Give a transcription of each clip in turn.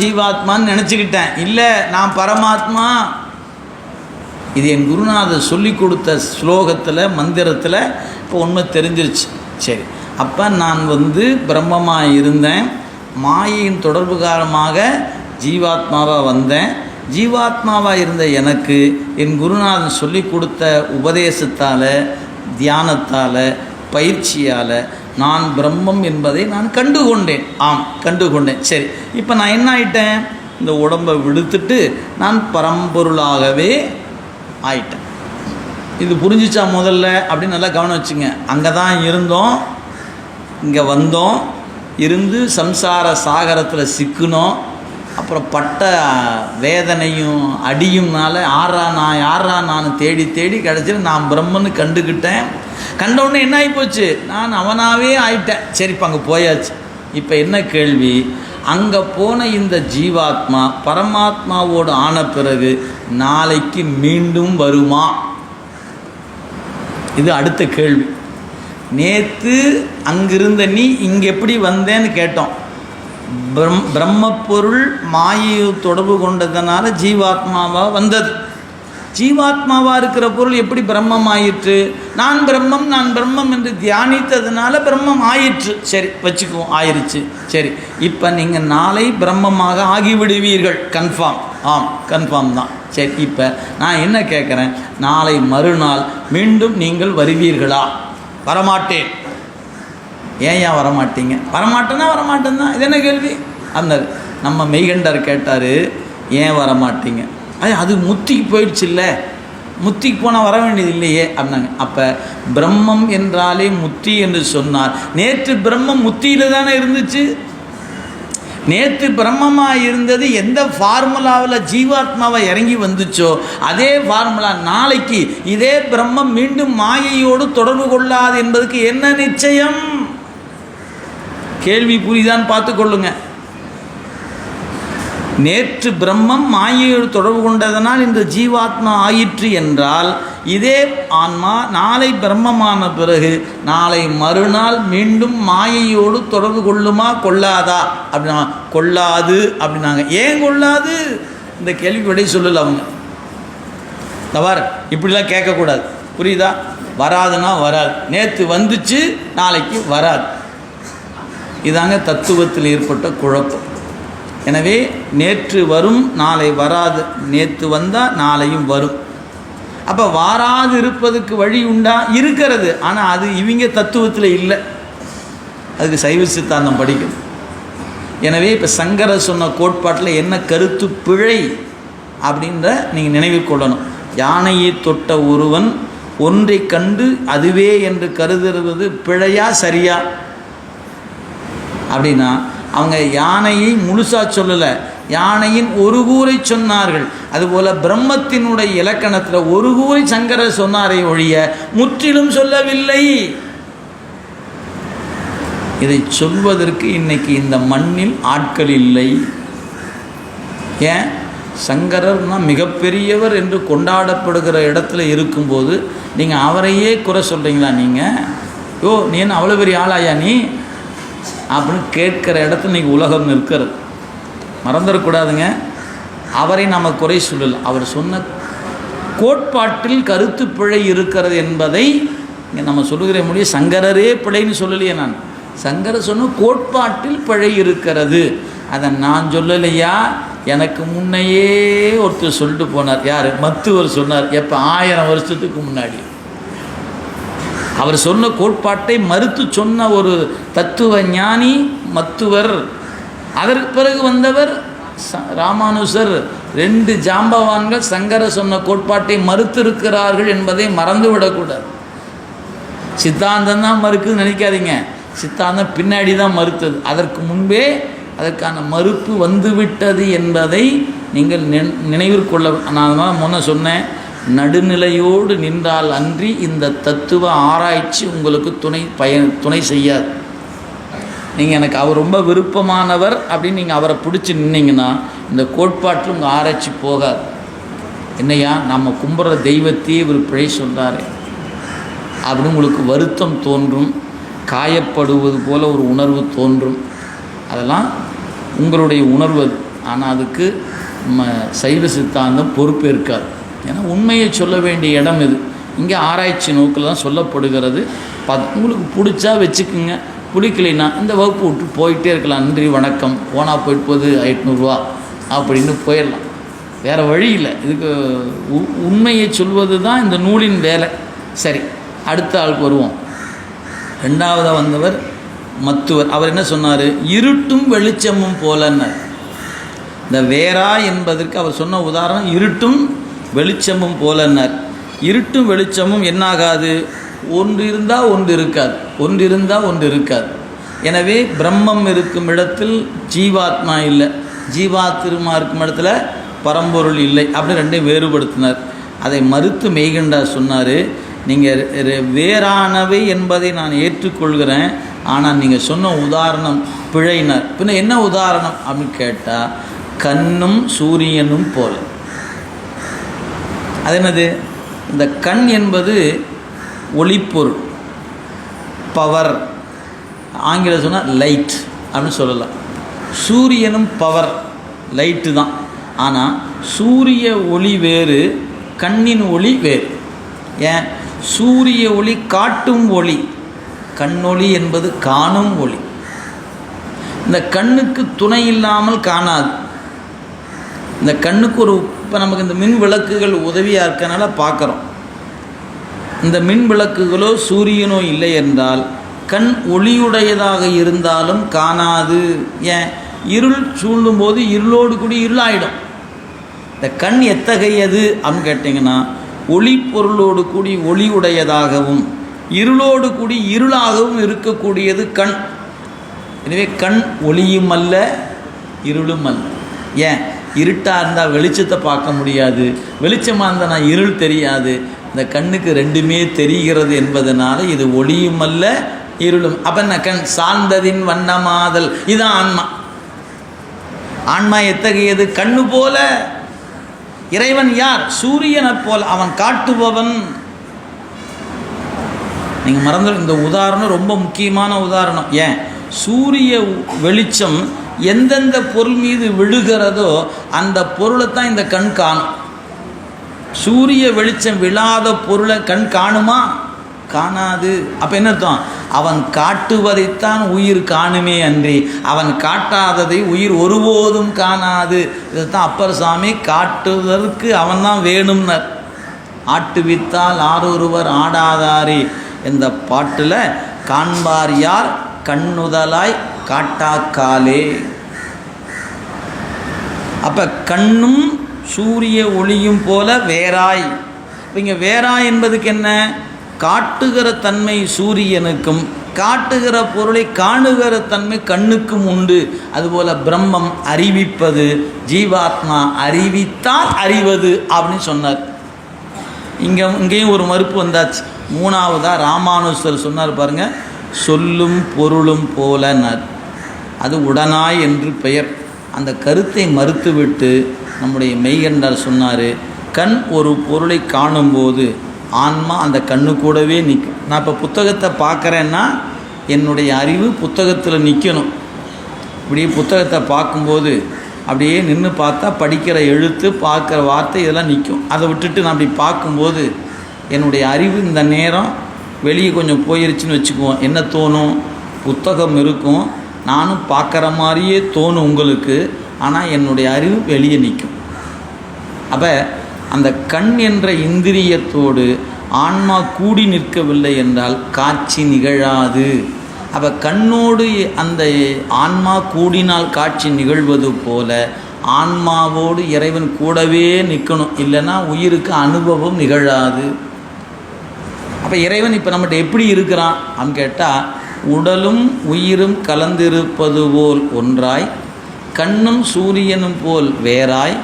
ஜீவாத்மான்னு நினச்சிக்கிட்டேன். இல்லை நான் பரமாத்மா. இது என் குருநாதர் சொல்லி கொடுத்த ஸ்லோகத்தில் மந்திரத்தில் இப்போ உண்மை தெரிஞ்சிருச்சு. சரி. அப்போ நான் வந்து பிரம்மமாக இருந்தேன். மாயின் தொடர்பு காரணமாக ஜீவாத்மாவாக வந்தேன். ஜீவாத்மாவாக இருந்த எனக்கு என் குருநாதன் சொல்லி கொடுத்த உபதேசத்தால் தியானத்தால் பயிற்சியால் நான் பிரம்மம் என்பதை நான் கண்டுகொண்டேன். ஆம் கண்டுகொண்டேன். சரி இப்போ நான் என்ன ஆயிட்டேன்? இந்த உடம்பை விடுத்துட்டு நான் பரம்பொருளாகவே ஆயிட்டேன். இது புரிஞ்சிச்சா முதல்ல? அப்படின்னு நல்லா கவனம் வச்சுங்க. அங்கே தான் இருந்தோம் இங்கே வந்தோம் இருந்து சம்சார சாகரத்தில் சிக்கினோம் அப்புறம் பட்ட வேதனையும் அடியும்னால ஆறா நான் யாரா நான் தேடி தேடி கிடச்சிட்டு நான் பிரம்மன்னு கண்டுக்கிட்டேன் கண்ட உடனே என்ன ஆகிப்போச்சு நான் அவனாகவே ஆயிட்டேன். சரி இப்போ அங்கே போயாச்சு. இப்போ என்ன கேள்வி? அங்கே போன இந்த ஜீவாத்மா பரமாத்மாவோடு ஆன பிறகு நாளைக்கு மீண்டும் வருமா? இது அடுத்த கேள்வி. நேற்று அங்கிருந்த நீ இங்கே எப்படி வந்தேன்னு கேட்டோம். பிரம் பிரம்மப்பொருள் மாயை தொடர்பு கொண்டதுனால ஜீவாத்மாவாக வந்தது. ஜீவாத்மாவாக இருக்கிற பொருள் எப்படி பிரம்மம் ஆயிற்று நான் பிரம்மம் நான் பிரம்மம் என்று தியானித்ததுனால பிரம்மம் ஆயிற்று சரி வச்சுக்குவோம் ஆயிடுச்சு சரி இப்போ நீங்கள் நாளை பிரம்மமாக ஆகிவிடுவீர்கள். கன்ஃபார்ம். ஆம் கன்ஃபார்ம் தான். சரி இப்போ நான் என்ன கேட்குறேன் நாளை மறுநாள் மீண்டும் நீங்கள் வருவீர்களா? வரமாட்டேன். ஏன் ஏன் வரமாட்டீங்க? வரமாட்டேன்னா வரமாட்டேன்னா இது என்ன கேள்வி? அந்த நம்ம மெய்கண்டர் கேட்டார் ஏன் வரமாட்டீங்க? அது அது முத்திக்கு போயிடுச்சு இல்லை முத்திக்கு போனால் வர வேண்டியது இல்லையே அப்படின்னாங்க. அப்போ பிரம்மம் என்றாலே முத்தி என்று சொன்னார். நேற்று பிரம்மம் முத்தியில் தானே இருந்துச்சு? நேற்று பிரம்மமாக இருந்தது எந்த ஃபார்முலாவில் ஜீவாத்மாவை இறங்கி வந்துச்சோ அதே ஃபார்முலா நாளைக்கு இதே பிரம்மம் மீண்டும் மாயையோடு தொடர்பு கொள்ளாது என்பதுக்கு என்ன நிச்சயம்? கேள்வி புரிதான் பார்த்து கொள்ளுங்க. நேற்று பிரம்மம் மாயையோடு தொடர்பு கொண்டதனால் இந்த ஜீவாத்மா ஆயிற்று என்றால் இதே ஆன்மா நாளை பிரம்மமான பிறகு நாளை மறுநாள் மீண்டும் மாயையோடு தொடர்பு கொள்ளுமா கொள்ளாதா? அப்படின்னா கொள்ளாது அப்படின்னாங்க. ஏன் கொள்ளாது? இந்த கேள்வி விடை சொல்லல அவங்க. தவறு இப்படிலாம் கேட்கக்கூடாது. புரியுதா? வராதுன்னா வராது. நேற்று வந்துச்சு நாளைக்கு வராது. இதாங்க தத்துவத்தில் ஏற்பட்ட குழப்பம். எனவே நேற்று வரும் நாளை வராது. நேற்று வந்தால் நாளையும் வரும். அப்போ வாராது இருப்பதுக்கு வழி உண்டா? இருக்கிறது. ஆனால் அது இவங்க தத்துவத்தில் இல்லை. அதுக்கு சைவ சித்தாந்தம் படிக்கணும். எனவே இப்போ சங்கர சொன்ன கோட்பாட்டில் என்ன கருத்து பிழை அப்படின்ற நீங்கள் நினைவில் கொள்ளணும். யானையை தொட்ட ஒருவன் ஒன்றை கண்டு அதுவே என்று கருதுறது பிழையா சரியா? அப்படின்னா அவங்க யானையை முழுசாக சொல்லலை. யானையின் ஒரு கூரை சொன்னார்கள். அதுபோல் பிரம்மத்தினுடைய இலக்கணத்தில் ஒரு கூரை சங்கரர் சொன்னாரை ஒழிய முற்றிலும் சொல்லவில்லை. இதை சொல்வதற்கு இன்னைக்கு இந்த மண்ணில் ஆட்கள் இல்லை. ஏன்? சங்கரர்னா மிகப்பெரியவர் என்று கொண்டாடப்படுகிற இடத்துல இருக்கும்போது நீங்கள் அவரையே குறை சொல்கிறீங்களா நீங்கள் யோ நீ என்ன அவ்வளோ பெரிய ஆளாயா நீ? அப்படின்னு கேட்குற இடத்துல இன்னைக்கு உலகம் நிற்கிறது. மறந்துடக்கூடாதுங்க. அவரை நம்ம குறை சொல்லல. அவர் சொன்ன கோட்பாட்டில் கருத்து பிழை இருக்கிறது என்பதை இங்கே நம்ம சொல்லுகிற மொழி சங்கரரே பிழைன்னு சொல்லலையே நான். சங்கர சொன்ன கோட்பாட்டில் பிழை இருக்கிறது. அதை நான் சொல்லலையா? எனக்கு முன்னையே ஒருத்தர் சொல்லிட்டு போனார். யார்? மத்துவர் சொன்னார். எப்போ? ஆயிரம் வருஷத்துக்கு முன்னாடி. அவர் சொன்ன கோட்பாட்டை மறுத்து சொன்ன ஒரு தத்துவ ஞானி மத்துவர். அதற்கு பிறகு வந்தவர் ச- ராமானுசர். ரெண்டு ஜாம்பவான்கள் சங்கர சொன்ன கோட்பாட்டை மறுத்திருக்கிறார்கள் என்பதை மறந்துவிடக்கூடாது. சித்தாந்தம் தான் மறுக்குதுன்னு நினைக்காதீங்க. சித்தாந்தம் பின்னாடி தான் மறுத்தது. அதற்கு முன்பே அதற்கான மறுப்பு வந்துவிட்டது என்பதை நீங்கள் நினைவிற்கொள்ள நான் முன்ன சொன்னேன். நடுநிலையோடு நின்றால் அன்றி இந்த தத்துவ ஆராய்ச்சி உங்களுக்கு துணை பயன் துணை செய்யாது. நீங்கள் எனக்கு அவர் ரொம்ப விருப்பமானவர் அப்படின்னு நீங்கள் அவரை பிடிச்சி நின்னீங்கன்னா இந்த கோட்பாட்டில் உங்கள் ஆராய்ச்சி போகாது. என்னையா நம்ம கும்பிட்ற தெய்வத்தையே இவர் பிழை சொல்கிறாரு அப்படின்னு உங்களுக்கு வருத்தம் தோன்றும் காயப்படுவது போல ஒரு உணர்வு தோன்றும். அதெல்லாம் உங்களுடைய உணர்வு ஆனால் அதுக்கு நம்ம சைவ சித்தாந்தம் பொறுப்பேற்காது ஏன்னா உண்மையை சொல்ல வேண்டிய இடம் இது. இங்கே ஆராய்ச்சி நோக்கில் தான் சொல்லப்படுகிறது. பத் உங்களுக்கு பிடிச்சா வச்சுக்குங்க. பிடிக்கலைன்னா இந்த வகுப்பு விட்டு போயிட்டே இருக்கலாம். நன்றி வணக்கம். போனால் போயிட்டு போகுது எட்நூறுவா அப்படின்னு போயிடலாம். வேறு வழி இல்லை. இதுக்கு உ- உண்மையை சொல்வது தான் இந்த நூலின் வேலை. சரி அடுத்த ஆளுக்கு வருவோம். ரெண்டாவதாக வந்தவர் மத்துவர். அவர் என்ன சொன்னார்? இருட்டும் வெளிச்சமும் போலன்னார். இந்த வேரா என்பதற்கு அவர் சொன்ன உதாரணம் இருட்டும் வெளிச்சமும் போலன்னார். இருட்டும் வெளிச்சமும் என்னாகாது? ஒன்று இருந்தால் ஒன்று இருக்காது ஒன்று இருந்தால் ஒன்று இருக்காது எனவே பிரம்மம் இருக்கும் இடத்தில் ஜீவாத்மா இல்லை. ஜீவாத்திருமா இருக்கும் இடத்துல பரம்பொருள் இல்லை அப்படின்னு ரெண்டையும் வேறுபடுத்தினார். அதை மறுத்து மெய்கண்டார் சொன்னார் நீங்கள் வேறானவை என்பதை நான் ஏற்றுக்கொள்கிறேன். ஆனால் நீங்கள் சொன்ன உதாரணம் பிழையினர். பின்ன என்ன உதாரணம் அப்படின்னு கேட்டால் கண்ணும் சூரியனும் போல. அது என்னது இந்த கண் என்பது ஒளிப்பொருள் பவர் ஆங்கிலம் சொன்னால் லைட் அப்படின்னு சொல்லலாம். சூரியனும் பவர் லைட்டு தான். ஆனால் சூரிய ஒளி வேறு கண்ணின் ஒளி வேறு. ஏன்? சூரிய ஒளி காட்டும் ஒளி கண்ணொளி என்பது காணும் ஒளி. இந்த கண்ணுக்கு துணை இல்லாமல் காணாது. இந்த கண்ணுக்கு ஒரு இப்போ நமக்கு இந்த மின் விளக்குகள் உதவியாக இருக்கனால பார்க்குறோம் இந்த மின் விளக்குகளோ சூரியனோ இல்லை என்றால் கண் ஒளியுடையதாக இருந்தாலும் காணாது. ஏன்? இருள் சூழ்ந்தும் போது இருளோடு கூடி இருளாயிடும். இந்த கண் எத்தகையது அப்படின்னு கேட்டிங்கன்னா ஒளி பொருளோடு கூடி ஒளி உடையதாகவும் இருளோடு கூடி இருளாகவும் இருக்கக்கூடியது கண். எனவே கண் ஒளியும் அல்ல இருளும் அல்ல. ஏன்? இருட்டாக இருந்தால் வெளிச்சத்தை பார்க்க முடியாது. வெளிச்சமாக இருந்தால் நான் இருள் தெரியாது. இந்த கண்ணுக்கு ரெண்டுமே தெரிகிறது என்பதனால இது ஒளியும் அல்ல இருளும். அப்போ என்ன? கண் சார்ந்ததின் வண்ணமாதல். இதுதான் ஆன்மா. ஆன்மா எத்தகையது? கண்ணு போல. இறைவன் யார்? சூரியனை போல். அவன் காட்டுபவன். நீங்கள் மறந்து இந்த உதாரணம் ரொம்ப முக்கியமான உதாரணம். ஏன்? சூரிய வெளிச்சம் எந்தெந்த பொருள் மீது விழுகிறதோ அந்த பொருளை தான் இந்த கண் காணும். சூரிய வெளிச்சம் விழாத பொருளை கண் காணுமா? காணாது. அப்போ என்ன அர்த்தம்? அவன் காட்டுவதைத்தான் உயிர் காணுமே அன்றி அவன் காட்டாததை உயிர் ஒருபோதும் காணாது. இதைத்தான் அப்பர் சாமி காட்டுவதற்கு அவன் தான் வேணும்னர். ஆட்டுவித்தால் ஆரொருவர் ஆடாதாரே இந்த பாட்டில் காண்பார் யார்? கண்ணுதலாய் காட்டாக்காலே. அப்போ கண்ணும் சூரிய ஒளியும் போல வேறாய். இப்போ இங்கே வேறாய் என்பதுக்கு என்ன? காட்டுகிற தன்மை சூரியனுக்கும் காட்டுகிற பொருளை காணுகிற தன்மை கண்ணுக்கும் உண்டு. அதுபோல் பிரம்மம் அறிவிப்பது ஜீவாத்மா அறிவித்தால் அறிவது அப்படின்னு சொன்னார். இங்கே இங்கேயும் ஒரு மறுப்பு வந்தாச்சு. மூணாவதாக ராமானுஸ்வர் சொன்னார் பாருங்கள் சொல்லும் பொருளும் போலனர். அது உடனாய் என்று பெயர். அந்த கருத்தை மறுத்துவிட்டு நம்முடைய மெய்கண்டார் சொன்னார் கண் ஒரு பொருளை காணும்போது ஆன்மா அந்த கண்ணு கூடவே நிற்கும். நான் இப்போ புத்தகத்தை பார்க்குறேன்னா என்னுடைய அறிவு புத்தகத்தில் நிற்கணும் இப்படியே புத்தகத்தை பார்க்கும்போது அப்படியே நின்று பார்த்தா படிக்கிற எழுத்து பார்க்குற வார்த்தை இதெல்லாம் நிற்கும் அதை விட்டுட்டு நான் அப்படி பார்க்கும்போது என்னுடைய அறிவு இந்த நேரம் வெளியே கொஞ்சம் போயிருச்சுன்னு வச்சுக்குவோம். என்ன தோணும்? புத்தகம் இருக்கும். நானும் பார்க்குற மாதிரியே தோணும் உங்களுக்கு ஆனால் என்னுடைய அறிவு வெளியே நிற்கும். அப்போ அந்த கண் என்ற இந்திரியத்தோடு ஆன்மா கூடி நிற்கவில்லை என்றால் காட்சி நிகழாது. அப்போ கண்ணோடு அந்த ஆன்மா கூடினால் காட்சி நிகழ்வது போல ஆன்மாவோடு இறைவன் கூடவே நிற்கணும். இல்லைன்னா உயிருக்கு அனுபவம் நிகழாது. அப்போ இறைவன் இப்போ நம்மகிட்ட எப்படி இருக்கிறான் அப்படின்னு கேட்டால் உடலும் உயிரும் கலந்திருப்பது போல் ஒன்றாய் கண்ணும் சூரியனும் போல் வேறாய்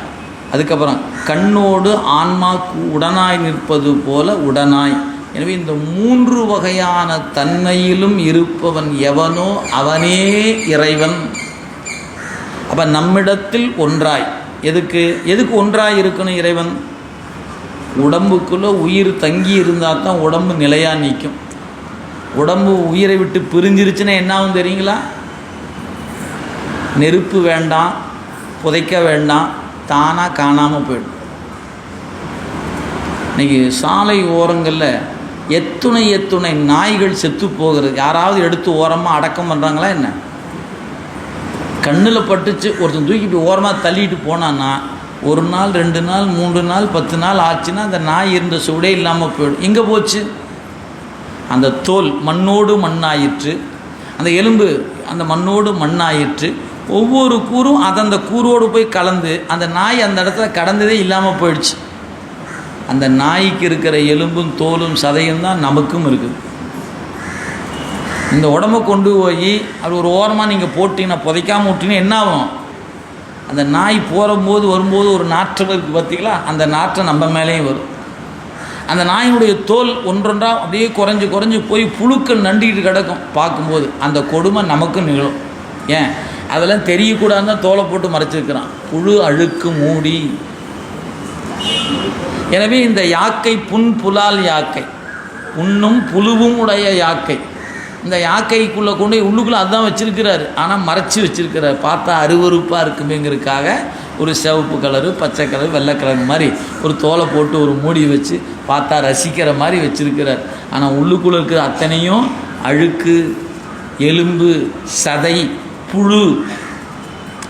அதுக்கப்புறம் கண்ணோடு ஆன்மா உடனாய் நிற்பது போல உடனாய். எனவே இந்த மூன்று வகையான தன்மையிலும் இருப்பவன் எவனோ அவனே இறைவன். அப்போ நம்மிடத்தில் ஒன்றாய். எதுக்கு? எதுக்கு ஒன்றாய் இருக்கணும் இறைவன்? உடம்புக்குள்ளே உயிர் தங்கி இருந்தால் தான் உடம்பு நிலையாக நிற்கும் உடம்பு உயிரை விட்டு பிரிஞ்சிருச்சுன்னா என்ன ஆகும் தெரியுங்களா? நெருப்பு வேண்டாம் புதைக்க வேண்டாம் தானாக காணாமல் போயிடும். இன்னைக்கு சாலை ஓரங்களில் எத்துணை எத்துணை நாய்கள் செத்து போகிறது. யாராவது எடுத்து ஓரமாக அடக்கம் பண்ணுறாங்களா என்ன? கண்ணில் பட்டுச்சு ஒருத்தன் தூக்கி போய் ஓரமாக தள்ளிட்டு போனான்னா ஒரு நாள் ரெண்டு நாள் மூன்று நாள் பத்து நாள் ஆச்சுன்னா அந்த நாய் இருந்த சுவடே இல்லாமல் போயிடும். எங்கே போச்சு? அந்த தோல் மண்ணோடு மண்ணாயிற்று. அந்த எலும்பு அந்த மண்ணோடு மண்ணாயிற்று. ஒவ்வொரு கூறும் அதந்த கூறோடு போய் கலந்து அந்த நாய் அந்த இடத்துல கடந்ததே இல்லாமல் போயிடுச்சு. அந்த நாய்க்கு இருக்கிற எலும்பும் தோலும் சதையும் தான் நமக்கும் இருக்குது. இந்த உடம்ப கொண்டு போய் அது ஒரு ஓரமாக நீங்கள் போட்டிங்கன்னா புதைக்காம விட்டீங்கன்னா என்ன ஆகும்? அந்த நாய் போகும்போது வரும்போது ஒரு நாற்றம் இருக்குது பார்த்தீங்களா அந்த நாற்றம் நம்ம மேலேயும் வரும். அந்த நாயினுடைய தோல் ஒன்றொன்றா அப்படியே குறைஞ்சு குறைஞ்சு போய் புழுக்கள் நண்டிக்கிட்டு கிடக்கும் பார்க்கும்போது அந்த கொடுமை நமக்கும் நிகழும். ஏன்? அதெல்லாம் தெரியக்கூடாதுன்னு தான் தோலை போட்டு மறைச்சிருக்கிறான். புழு அழுக்கு மூடி. எனவே இந்த யாக்கை புன் புலால் யாக்கை. உண்ணும் புழுவும் உடைய யாக்கை. இந்த யாக்கைக்குள்ளே கொண்டு போய் உள்ளுக்குள்ளே அதுதான் வச்சிருக்கிறாரு. ஆனால் மறைச்சி வச்சிருக்கிறார். பார்த்தா அருவருப்பாக இருக்குமேங்கிறதுக்காக ஒரு சிவப்பு கலரு பச்சை கலர் வெள்ளை கலர் மாதிரி ஒரு தோலை போட்டு ஒரு மூடி வச்சு பார்த்தா ரசிக்கிற மாதிரி வச்சுருக்கிறார். ஆனால் உள்ளுக்குள்ளே இருக்கிற அத்தனையும் அழுக்கு எலும்பு சதை புழு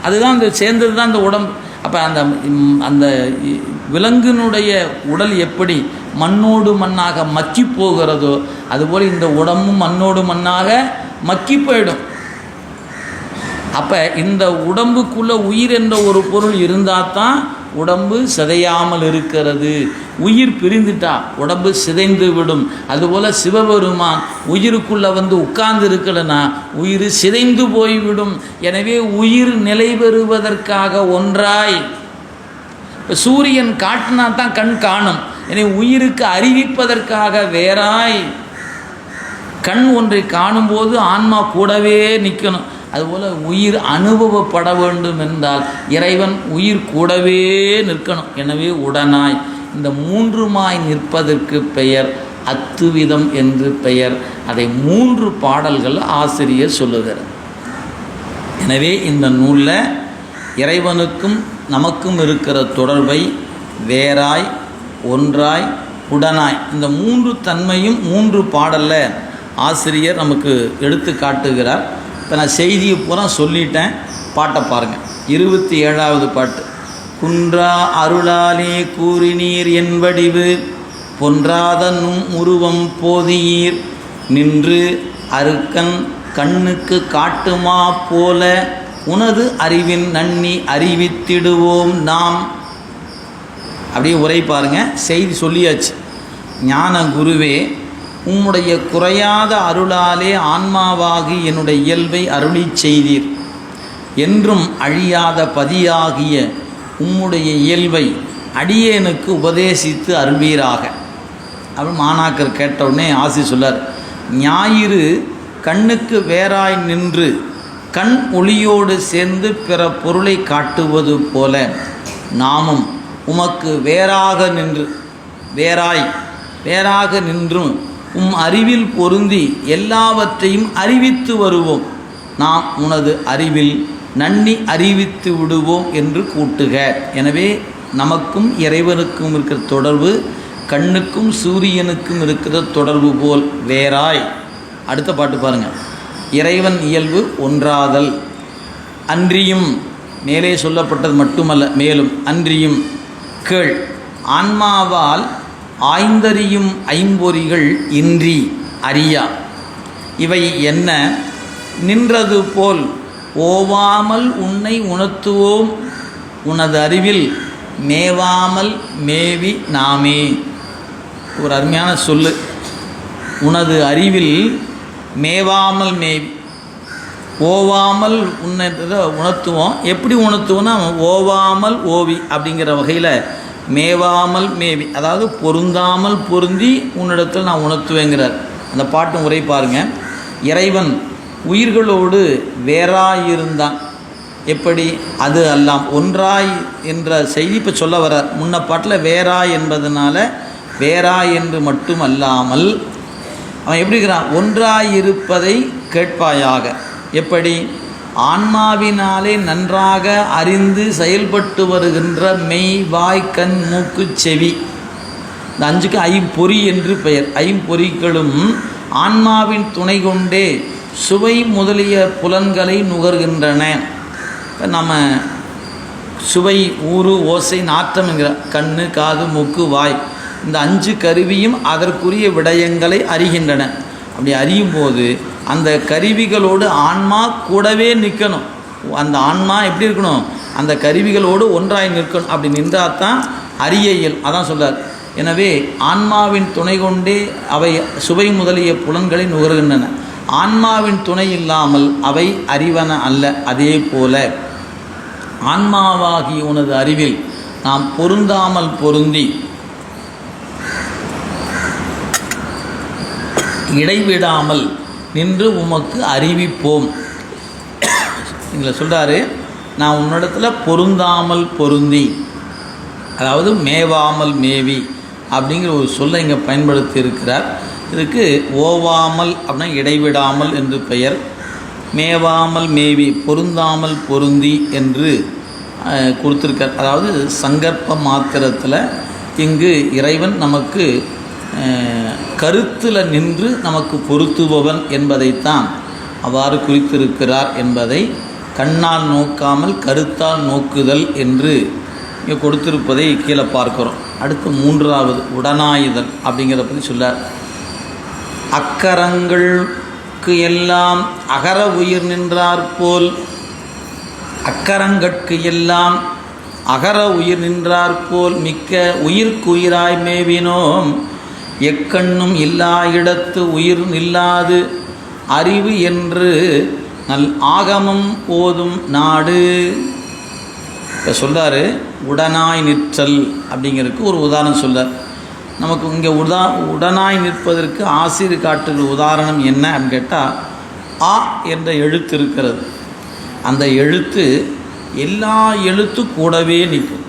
அதுதான் அந்த சேர்ந்தது தான் அந்த உடம்பு. அப்போ அந்த அந்த விலங்கினுடைய உடல் எப்படி மண்ணோடு மண்ணாக மக்கி போகிறதோ அதுபோல் இந்த உடம்பும் மண்ணோடு மண்ணாக மக்கி போயிடும். அப்போ இந்த உடம்புக்குள்ளே உயிர் என்ற ஒரு பொருள் இருந்தால் தான் உடம்பு சிதையாமல் இருக்கிறது. உயிர் பிரிந்துட்டா உடம்பு சிதைந்து விடும். அதுபோல் சிவபெருமான் உயிருக்குள்ளே வந்து உட்கார்ந்து இருக்கலனா உயிர் சிதைந்து போய்விடும். எனவே உயிர் நிலை பெறுவதற்காக ஒன்றாய். இப்போ சூரியன் காட்டினா தான் கண் காணும். எனவே உயிருக்கு அறிவிப்பதற்காக வேறாய். கண் ஒன்றை காணும்போது ஆன்மா கூடவே நிற்கணும் அதுபோல் உயிர் அனுபவப்பட வேண்டும் என்றால் இறைவன் உயிர் கூடவே நிற்கணும். எனவே உடனாய் இந்த மூன்றுமாய் நிற்பதற்கு பெயர் அத்துவிதம் என்று பெயர். அதை மூன்று பாடல்கள் ஆசிரியர் சொல்லுகிறார். எனவே இந்த நூலில் இறைவனுக்கும் நமக்கும் இருக்கிற தொடர்பை வேறாய் ஒன்றாய் உடனாய் இந்த மூன்று தன்மையும் மூன்று பாடலில் ஆசிரியர் நமக்கு எடுத்து காட்டுகிறார். இப்போ நான் செய்தியை பூரா சொல்லிட்டேன். பாட்டை பாருங்கள் இருபத்தி ஏழாவது பாட்டு. குன்றா அருளாலே கூறினீர் என் வடிவு பொன்றாதனும் உருவம் போதியீர். நின்று அருக்கன் கண்ணுக்கு காட்டுமா போல உனது அறிவின் நன்னி அறிவித்திடுவோம் நாம். அப்படியே உரை பாருங்கள் செய்தி சொல்லியாச்சு. ஞான குருவே உம்முடைய குறையாத அருளாலே ஆன்மாவாகி என்னுடைய இயல்பை அருளிச் செய்தீர். என்றும் அழியாத பதியாகிய உம்முடைய இயல்பை அடியேனுக்கு உபதேசித்து அருள்வீராக. அப்படின்னு மாணாக்கர் கேட்டவுடனே ஆசி சொல்லார் ஞாயிறு கண்ணுக்கு வேறாய் நின்று கண் ஒளியோடு சேர்ந்து பிற பொருளை காட்டுவது போல நாமும் உமக்கு வேறாக நின்று வேறாய் வேறாக நின்றும் உம் அறிவில் பொருந்தி எல்லாவற்றையும் அறிவித்து வருவோம். நாம் உனது அறிவில் நன்னி அறிவித்து விடுவோம் என்று கூட்டுக. எனவே நமக்கும் இறைவனுக்கும் இருக்கிற தொடர்பு கண்ணுக்கும் சூரியனுக்கும் இருக்கிற தொடர்பு போல் வேறாய். அடுத்த பாட்டு பாருங்கள் இறைவன் இயல்பு ஒன்றாதல். அன்றியும் மேலே சொல்லப்பட்டது மட்டுமல்ல மேலும் அன்றியும் கேள். ஆன்மாவால் ஆய்ந்தறியும் ஐம்பொறிகள் இன்றி அறியா. இவை என்ன? நின்றது போல் ஓவாமல் உன்னை உணர்த்துவோம். உனது அறிவில் மேவாமல் மேவி நாமே. ஒரு அருமையான சொல்லு. உனது அறிவில் மேவாமல் மேவி ஓவாமல் உன்னை இதை உணர்த்துவோம். எப்படி உணர்த்துவோம்னா ஓவாமல் ஓவி அப்படிங்கிற வகையில் மேவாமல் மேவி அதாவது பொருந்தாமல் பொருந்தி உன்னிடத்தில் நான் உணர்த்துவேங்கிறார். அந்த பாட்டும் உரை பாருங்க. இறைவன் உயிர்களோடு வேறாயிருந்தான். எப்படி? அது அல்லாம். ஒன்றாய் என்ற செய்தி இப்போ சொல்ல வர முன்ன பாட்டில் வேறாய் என்பதனால வேறாய் என்று மட்டும் அல்லாமல் அவன் எப்படி இருக்கிறான்? ஒன்றாய் இருப்பதை கேட்பாயாக. எப்படி? ஆன்மாவினாலே நன்றாக அறிந்து செயல்பட்டு வருகின்ற மெய் வாய் கண் மூக்கு செவி. இந்த அஞ்சுக்கு ஐம்பொறி என்று பெயர். ஐம்பொறிகளும் ஆன்மாவின் துணை கொண்டே சுவை முதலிய புலன்களை நுகர்கின்றன. இப்போ நம்ம சுவை ஊறு ஓசை நாற்றம் என்கிற கண்ணு காது மூக்கு வாய் இந்த அஞ்சு கருவியும் அதற்குரிய விடயங்களை அறிகின்றன. அப்படி அறியும் போது அந்த கருவிகளோடு ஆன்மா கூடவே நிற்கணும். அந்த ஆன்மா எப்படி இருக்கணும்? அந்த கருவிகளோடு ஒன்றாய் நிற்கணும். அப்படி நின்றால் தான் அரிய இயல் அதான் சொல்கிறார் எனவே ஆன்மாவின் துணை கொண்டே அவை சுவை முதலிய புலன்களை நுகர்கின்றன. ஆன்மாவின் துணை இல்லாமல் அவை அறிவன அல்ல அதே போல. ஆன்மாவாகி உனது அறிவில் நாம் பொருந்தாமல் பொருந்தி இடைவிடாமல் நின்று உமக்கு அறிவிப்போம். எங்களை சொல்கிறாரு நான் உன்னிடத்தில் பொருந்தாமல் பொருந்தி. அதாவது மேவாமல் மேவி அப்படிங்கிற ஒரு சொல்லை இங்கே பயன்படுத்தி இருக்கிறார் இதுக்கு ஓவாமல் அப்படின்னா இடைவிடாமல் என்று பெயர். மேவாமல் மேவி பொருந்தாமல் பொருந்தி என்று கொடுத்துருக்கார். அதாவது சங்கற்ப மாத்திரத்தில் இங்கு இறைவன் நமக்கு கருத்தில் நின்று நமக்கு பொருத்துபவன் என்பதைத்தான் அவ்வாறு குறித்திருக்கிறார் என்பதை கண்ணால் நோக்காமல் கருத்தால் நோக்குதல் என்று இங்கே கொடுத்திருப்பதை கீழே பார்க்கிறோம். அடுத்து மூன்றாவது உடனாயுதல் அப்படிங்கிறத பற்றி சொல்லார் அக்கரங்களுக்கு எல்லாம் அகர உயிர் நின்றாற்போல் அக்கரங்கட்கு எல்லாம் அகர உயிர் நின்றாற்போல் மிக்க உயிர்க்குயிராய் மேவினோம். எக்கண்ணும் இல்லா இடத்து உயிர் நில்லாது. அறிவு என்று நல் ஆகமம் ஓதும் நாடு. இப்போ சொல்கிறாரு உடனாய் நிற்றல் அப்படிங்கிறதுக்கு ஒரு உதாரணம் சொல்கிறார் நமக்கு இங்கே உதா உடனாய் நிற்பதற்கு ஆசிரியர் காட்டுகிற உதாரணம் என்ன அப்படின்னு கேட்டால் ஆ என்ற எழுத்து இருக்கிறது. அந்த எழுத்து எல்லா எழுத்து கூடவே நிற்கும்.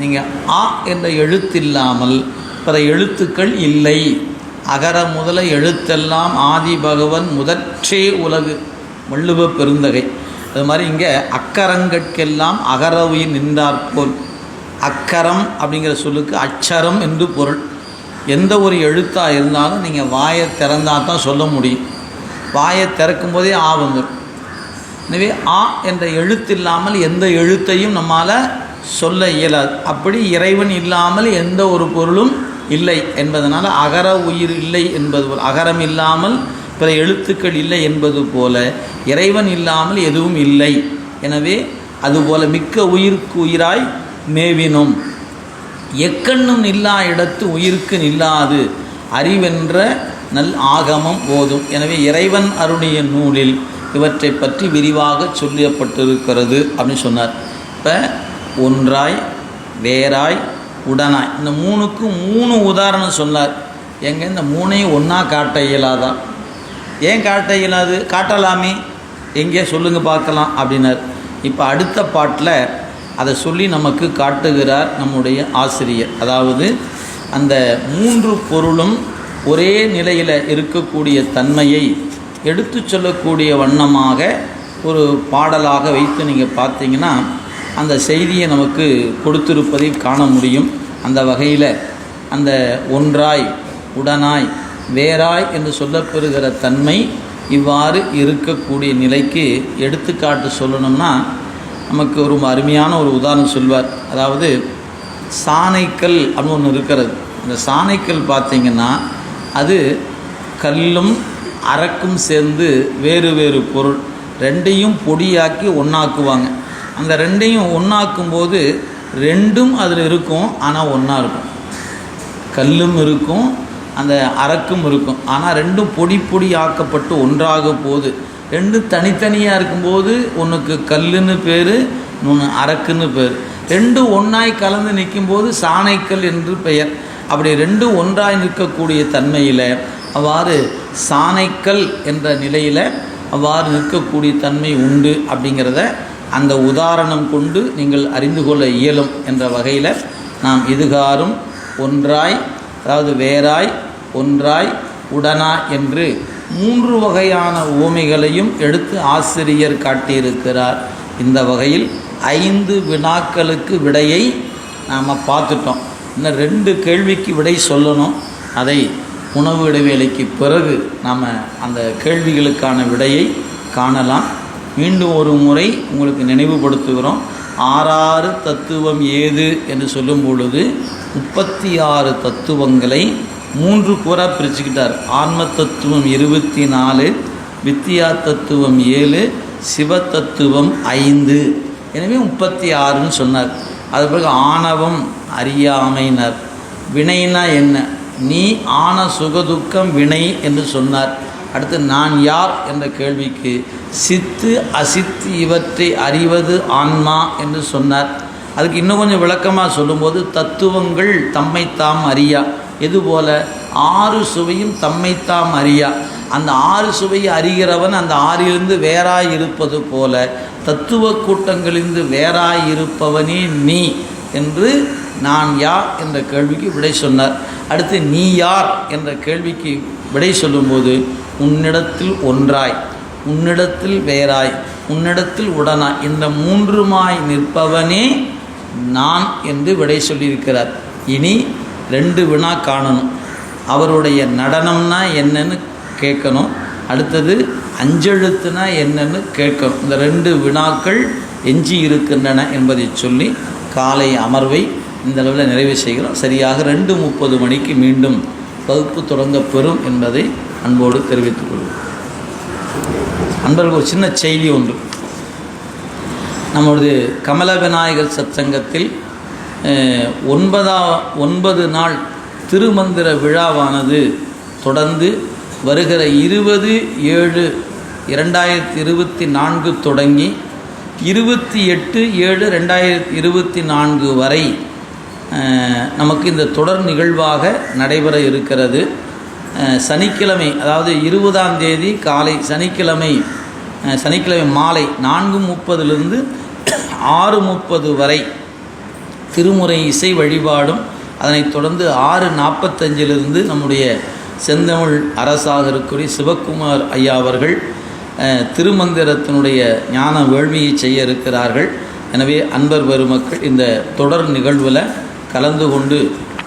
நீங்கள் ஆ என்ற எழுத்து இல்லாமல் பிற எழுத்துக்கள் இல்லை. அகர முதல எழுத்தெல்லாம் ஆதி பகவன் முதற்றே உலகு வள்ளுவ பெருந்தகை. அது மாதிரி இங்கே அக்கரங்கட்கெல்லாம் அகரவியில் நின்றாற்போல் அக்கரம் அப்படிங்கிற சொல்லுக்கு அச்சரம் என்று பொருள். எந்த ஒரு எழுத்தாக இருந்தாலும் நீங்கள் வாயை திறந்தால் தான் சொல்ல முடியும். வாயை திறக்கும் போதே ஆ வந்துடும் எனவே ஆ என்ற எழுத்து இல்லாமல் எந்த எழுத்தையும் நம்மால் சொல்ல இயலாது. அப்படி இறைவன் இல்லாமல் எந்த ஒரு பொருளும் இல்லை என்பதனால் அகர உயிர் இல்லை என்பது போல் அகரம் இல்லாமல் பிற எழுத்துக்கள் இல்லை என்பது போல இறைவன் இல்லாமல் எதுவும் இல்லை. எனவே அதுபோல மிக்க உயிருக்கு உயிராய் மேவினும். எக்கண்ணும் நில்லா இடத்து உயிருக்கு நில்லாது. அறிவென்ற நல் ஆகமம் போதும். எனவே இறைவன் அருணிய நூலில் இவற்றை பற்றி விரிவாக சொல்லப்பட்டிருக்கிறது அப்படின்னு சொன்னார். இப்போ ஒன்றாய் வேறாய் உடனாய் இந்த மூணுக்கும் மூணு உதாரணம் சொன்னார். எங்க இந்த மூணையும் ஒன்றா காட்ட இயலாதா? ஏன் காட்ட இயலாது? காட்டலாமே. எங்கே சொல்லுங்கள் பார்க்கலாம் அப்படின்னார். இப்போ அடுத்த பாட்டில் அதை சொல்லி நமக்கு காட்டுகிறார் நம்முடைய ஆசிரியர். அதாவது அந்த மூன்று பொருளும் ஒரே நிலையில் இருக்கக்கூடிய தன்மையை எடுத்து சொல்லக்கூடிய வண்ணமாக ஒரு பாடலாக வைத்து நீங்கள் பார்த்தீங்கன்னா அந்த செய்தியை நமக்கு கொடுத்திருப்பதை காண முடியும். அந்த வகையில் அந்த ஒன்றாய் உடனாய் வேறாய் என்று சொல்லப்பெறுகிற தன்மை இவ்வாறு இருக்கக்கூடிய நிலைக்கு எடுத்துக்காட்டு சொல்லணும்னா நமக்கு ஒரு அருமையான ஒரு உதாரணம் சொல்வார். அதாவது சாணைக்கல் அப்படின்னு ஒன்று இருக்கிறது. இந்த சாணைக்கல் பார்த்திங்கன்னா அது கல்லும் அரக்கும் சேர்ந்து வேறு வேறு பொருள் ரெண்டையும் பொடியாக்கி ஒன்றாக்குவாங்க அந்த ரெண்டையும் ஒன்றாக்கும் போது ரெண்டும் அதில் இருக்கும் ஆனால் ஒன்றா இருக்கும். கல்லும் இருக்கும் அந்த அரக்கும் இருக்கும். ஆனால் ரெண்டும் பொடி பொடி ஆக்கப்பட்டு ஒன்றாக போகுது. ரெண்டும் தனித்தனியாக இருக்கும்போது ஒன்றுக்கு கல்லுன்னு பேர் இன்னொன்று அரக்குன்னு பேர். ரெண்டும் ஒன்றாய் கலந்து நிற்கும்போது சாணைக்கல் என்று பெயர். அப்படி ரெண்டும் ஒன்றாய் நிற்கக்கூடிய தன்மையில் அவ்வாறு சாணைக்கல் என்ற நிலையில் அவ்வாறு நிற்கக்கூடிய தன்மை உண்டு அப்படிங்கிறத அந்த உதாரணம் கொண்டு நீங்கள் அறிந்து கொள்ள இயலும் என்ற வகையில் நாம் இதுகாரும் ஒன்றாய் அதாவது வேறாய் ஒன்றாய் உடனா என்று மூன்று வகையான ஓமைகளையும் எடுத்து ஆசிரியர் காட்டியிருக்கிறார். இந்த வகையில் ஐந்து வினாக்களுக்கு விடையை நாம் பார்த்துட்டோம். இன்னும் ரெண்டு கேள்விக்கு விடை சொல்லணும். அதை உணவு இடைவேளைக்கு பிறகு நாம் அந்த கேள்விகளுக்கான விடையை காணலாம். மீண்டும் ஒரு முறை உங்களுக்கு நினைவுபடுத்துகிறோம். ஆறாறு தத்துவம் ஏது என்று சொல்லும் பொழுது முப்பத்தி ஆறு தத்துவங்களை மூன்று கூறாக பிரிச்சுக்கிட்டார். ஆன்ம தத்துவம் இருபத்தி நாலு வித்தியா தத்துவம் ஏழு சிவ தத்துவம் ஐந்து. எனவே முப்பத்தி ஆறுன்னு சொன்னார். அது பிறகு ஆணவம் அறியாமைனர் வினைனா என்ன? நீ ஆன சுகதுக்கம் வினை என்று சொன்னார். அடுத்து நான் யார் என்ற கேள்விக்கு சித்து அசித்து இவற்றை அறிவது ஆன்மா என்று சொன்னார். அதுக்கு இன்னும் கொஞ்சம் விளக்கமாக சொல்லும்போது தத்துவங்கள் தம்மைத்தாம் அறியா. இதுபோல ஆறு சுவையும் தம்மைத்தாம் அறியா. அந்த ஆறு சுவையை அறிகிறவன் அந்த ஆறிலிருந்து வேறாய் இருப்பது போல தத்துவ கூட்டங்களிலிருந்து வேறாய் இருப்பவனே நீ என்று நான் யார் என்ற கேள்விக்கு விடை சொன்னார். அடுத்து நீ யார் என்ற கேள்விக்கு விடை சொல்லும்போது உன்னிடத்தில் ஒன்றாய் உன்னிடத்தில் வேறாய் உன்னிடத்தில் உடனாய் இந்த மூன்றுமாய் நிற்பவனே நான் என்று விடை சொல்லியிருக்கிறார். இனி ரெண்டு வினா காணணும். அவருடைய நடனம்னா என்னன்னு கேட்கணும். அடுத்தது அஞ்செழுத்துனா என்னன்னு கேட்கணும். இந்த ரெண்டு வினாக்கள் எஞ்சி இருக்கின்றன என்பதை சொல்லி காலை அமர்வை இந்த அளவில் நிறைவு செய்கிறோம். சரியாக ரெண்டு முப்பது மணிக்கு மீண்டும் வகுப்பு தொடங்க பெறும் என்பதை அன்போடு தெரிவித்துக் கொள்வோம். அன்பர்கள் ஒரு சின்ன செய்தி ஒன்று நம்மளது கமல விநாயகர் சத்சங்கத்தில் ஒன்பதா ஒன்பது நாள் திருமந்திர விழாவானது தொடர்ந்து வருகிற இருபது ஏழு இரண்டாயிரத்தி இருபத்தி நான்கு தொடங்கி இருபத்தி எட்டு ஏழு ரெண்டாயிரத்தி இருபத்தி நான்கு வரை நமக்கு இந்த தொடர் நிகழ்வாக நடைபெற இருக்கிறது. சனிக்கிழமை அதாவது இருபதாம் தேதி காலை சனிக்கிழமை சனிக்கிழமை மாலை நான்கு முப்பதுலேருந்து ஆறு முப்பது வரை திருமுறை இசை வழிபாடும் அதனைத் தொடர்ந்து ஆறு நாற்பத்தஞ்சிலிருந்து நம்முடைய செந்தமிழ் அரசாக இருக்கக்கூடிய சிவக்குமார் ஐயா அவர்கள் திருமந்திரத்தினுடைய ஞான வேள்வியை செய்ய இருக்கிறார்கள். எனவே அன்பர் பெருமக்கள் இந்த தொடர் நிகழ்வில் கலந்து கொண்டு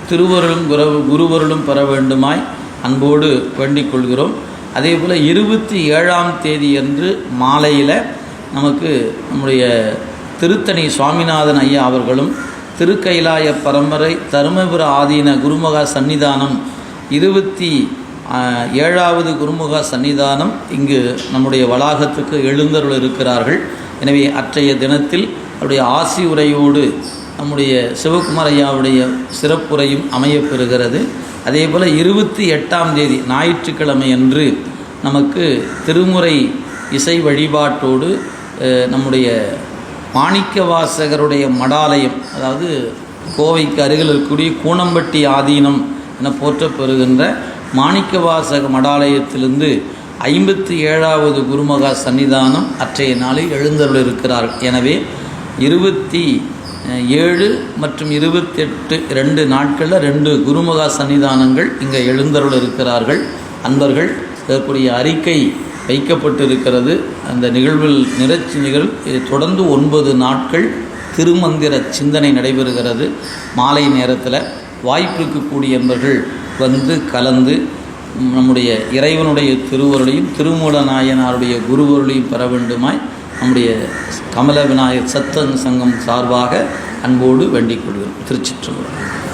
திருவருளும் குரு குருவருளும் பெற வேண்டுமாய் அன்போடு வேண்டிக் கொள்கிறோம். அதே போல் இருபத்தி ஏழாம் தேதி அன்று மாலையில் நமக்கு நம்முடைய திருத்தணி சுவாமிநாதன் ஐயா அவர்களும் திருக்கைலாய பரம்பரை தருமபுர ஆதீன குருமுகா சன்னிதானம் இருபத்தி ஏழாவது குருமுக சன்னிதானம் இங்கு நம்முடைய வளாகத்துக்கு எழுந்தருள் இருக்கிறார்கள் எனவே அற்றைய தினத்தில் அவருடைய ஆசி உரையோடு நம்முடைய சிவகுமார் ஐயாவுடைய சிறப்புரையும் அமையப்பெறுகிறது. அதே போல் இருபத்தி எட்டாம் தேதி ஞாயிற்றுக்கிழமை அன்று நமக்கு திருமுறை இசை வழிபாட்டோடு நம்முடைய மாணிக்கவாசகருடைய மடாலயம் அதாவது கோவைக்கு அருகில் இருக்கக்கூடிய கூனம்பட்டி ஆதீனம் என போற்றப்பெறுகின்ற மாணிக்கவாசக மடாலயத்திலிருந்து ஐம்பத்தி ஏழாவது குருமகா சன்னிதானம் அற்றைய நாளில் எழுந்தருள் இருக்கிறார்கள் எனவே இருபத்தி ஏழு மற்றும் இருபத்தெட்டு ரெண்டு நாட்களில் ரெண்டு குருமகா சன்னிதானங்கள் இங்கே எழுந்தருள் இருக்கிறார்கள் அன்பர்கள் இதற்குரிய அறிக்கை வைக்கப்பட்டிருக்கிறது. அந்த நிகழ்வில் நிகழ்ச்சி நிகழ் தொடர்ந்து ஒன்பது நாட்கள் திருமந்திர சிந்தனை நடைபெறுகிறது. மாலை நேரத்தில் வாய்ப்பிற்கு கூடிய என்பர்கள் வந்து கலந்து நம்முடைய இறைவனுடைய திருவருளையும் திருமூல நாயனாருடைய குருவருளையும் பெற வேண்டுமாய் நம்முடைய கமல விநாயகர் சத்தங்க சங்கம் சார்பாக அன்போடு வேண்டிக் கொள்கிறோம். திருச்சிற்றம்பலம்.